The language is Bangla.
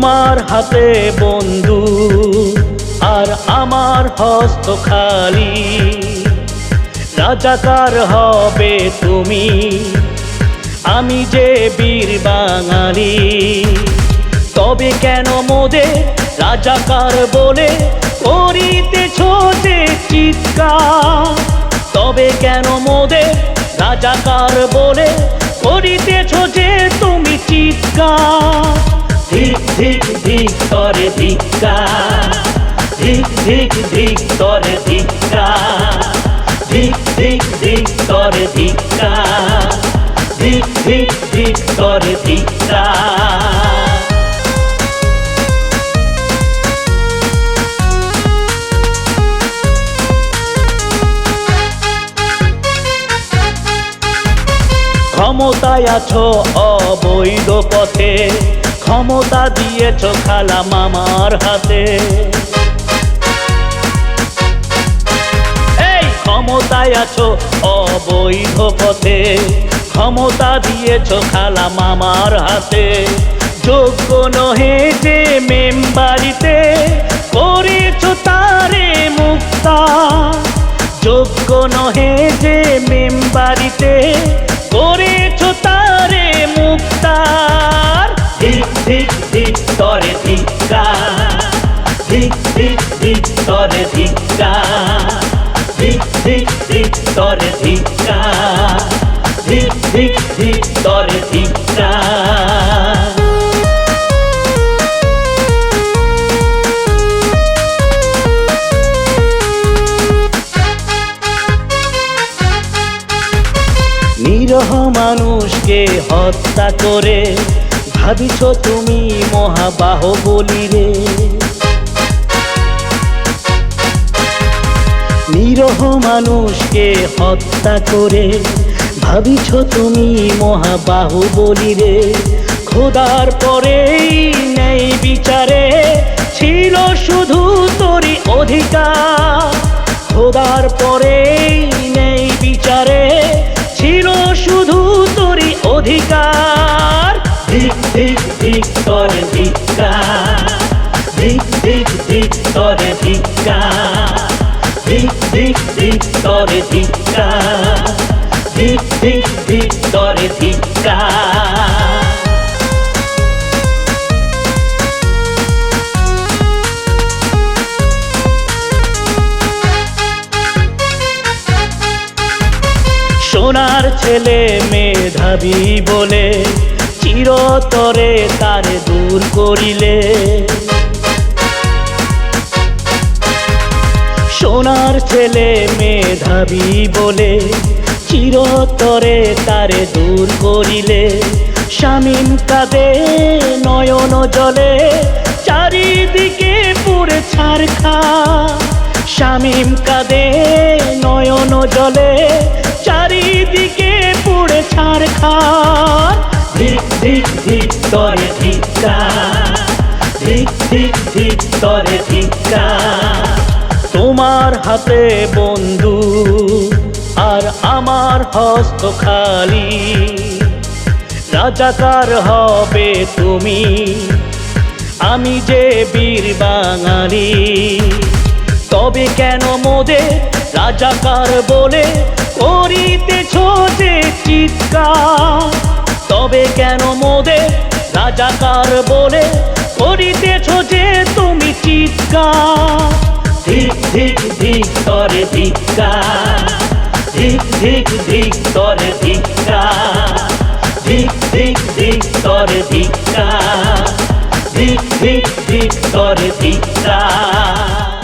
তোমার হাতে বন্ধু, আর আমার হস্ত খালি রাজাকার হবে তুমি? আমি যে বীর বাঙালি। তবে কেন মোদে রাজাকার বলে করিতেছ যে চিৎকার? তবে কেন মোদে রাজাকার বলে করিতেছ যে তুমি চিৎকার? ধিক ধিক ধিক ধিক্কার ধিক ধিক ধিক তরে ধিক্কার ধিক ধিক ধিক তরে ধিক্কার ধিক ধিক ধিক তরে ধিক্কার ক্ষমতায় আছো অবৈধ পথে। ক্ষমতা দিয়েছ খালা মামার হাতে। এই ক্ষমতায় আছো অবৈধ পথে। ক্ষমতা দিয়েছ খালা মামার হাতে। যোগ্য নহে যে মেম্বারিতে করেছ তারে মুক্তা। যোগ্য নহে যে মেম্বারিতে করেছ ঠিক ঠিক তরে ধিক্কার ঠিক ঠিক ঠিক তরে ধিক্কার ঠিক ঠিক ঠিক তরে ধিক্কার ঠিক ঠিক ঠিক তরে ধিক্কার নিরহ মানুষকে হত্যা করে ভাবিছ তুমি মহাবাহ বলি রে নিরহ মানুষকে হত্যা করে ভাবিছ তুমি মহাবাহু বলি রে খোদার পরেই নেই বিচারে ছিল শুধু তোরই অধিকার। খোদার পরেই নেই বিচারে ছিল শুধু তোরই অধিকার। ধিক ধিক ধিক তরে ধিক্কার ধিক ধিক ধিক তরে ধিক্কার ধিক ধিক ধিক তরে ধিক্কার ধিক ধিক ধিক তরে ধিক্কার সোনার ছেলে মেধাবী বলে চিরতরে তারে দূর করিলে। সোনার ছেলে, মেধাবী বলে চিরতরে তারে দূর করিলে। স্বামীন কাঁদে নয়ন জলে, চারিদিকে পুরে ছারখা। স্বামীম কাঁদে নয়ন জলে, চারিদিকে পুড়ে ছারখার ধিক ধিক ধিক ধিক্কার তোমার হাতে বন্ধু আর আমার হস্ত খালি। রাজাকার হবে তুমি, আমি যে বীর বাঙালি। তবে কেন মোদে রাজাকার বলে করিতেছ যে চিৎকার? তবে কেন মোদে? রাজাকার বলে করিতেছ যে তুমি চিৎকার। ধিক ধিক ধিক তরে ধিক্কার। ধিক ধিক ধিক তরে ধিক্কার। ধিক ধিক ধিক তরে ধিক্কার। ধিক ধিক ধিক তরে ধিক্কার।